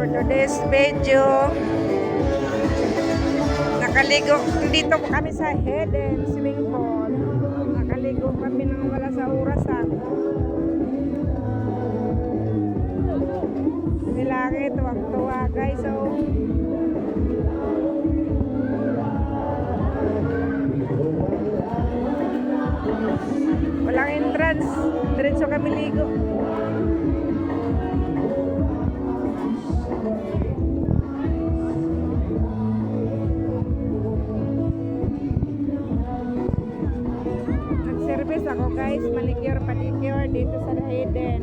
for today's video. Nakaligo dito po kami sa Hidden Swimming Pool. Nakaligo kami nang wala sa orasan. Nilangit, tuwang-tuwa guys. So, walang entrance. Diretso kami ligo. Ako guys, manicure, pedicure dito sa Hayden.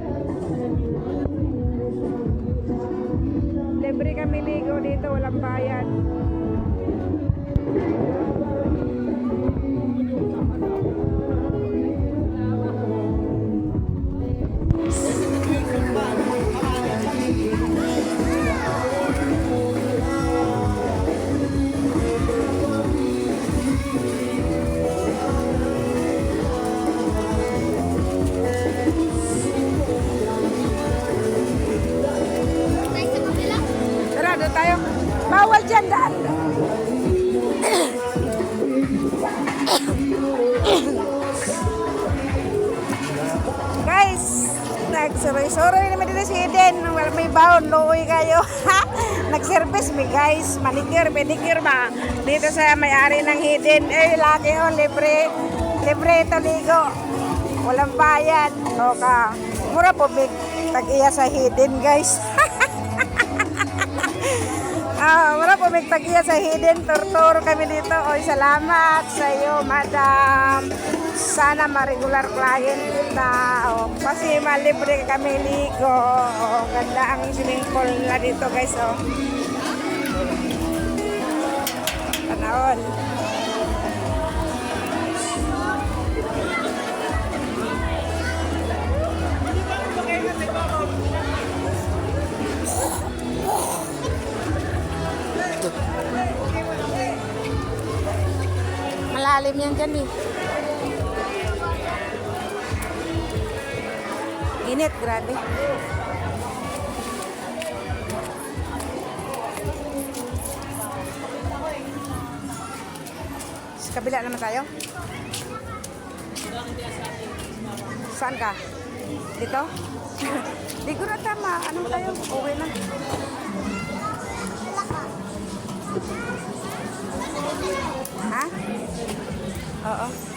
Libre kami ligo dito, walang bayad. Bawal. Guys, nagsuroy-suroy naman dito si Eden. Wala may baon, luoy kayo. Nag-service me guys. Manicure, pedicure ba? Dito sa may-ari ng Hidden. Eh, laki oh, libre. Libre ito. Walang bayad. O ka. Mura po, big. Tag-iya sa Hidden guys. Ah, wala po may tagiya sa hidden tortoro kami dito. Oy, salamat sa iyo, madam. Sana ma-regular client kita. O, kasi malibre kami ligo. O, ganda ang swimming pool nila dito, guys. O. Panahon. Malalim yan dyan eh. Init, grabe. Sa kabila naman tayo. Saan ka? Dito? Di ko na tama. Anong tayo? Uwi na. Oo.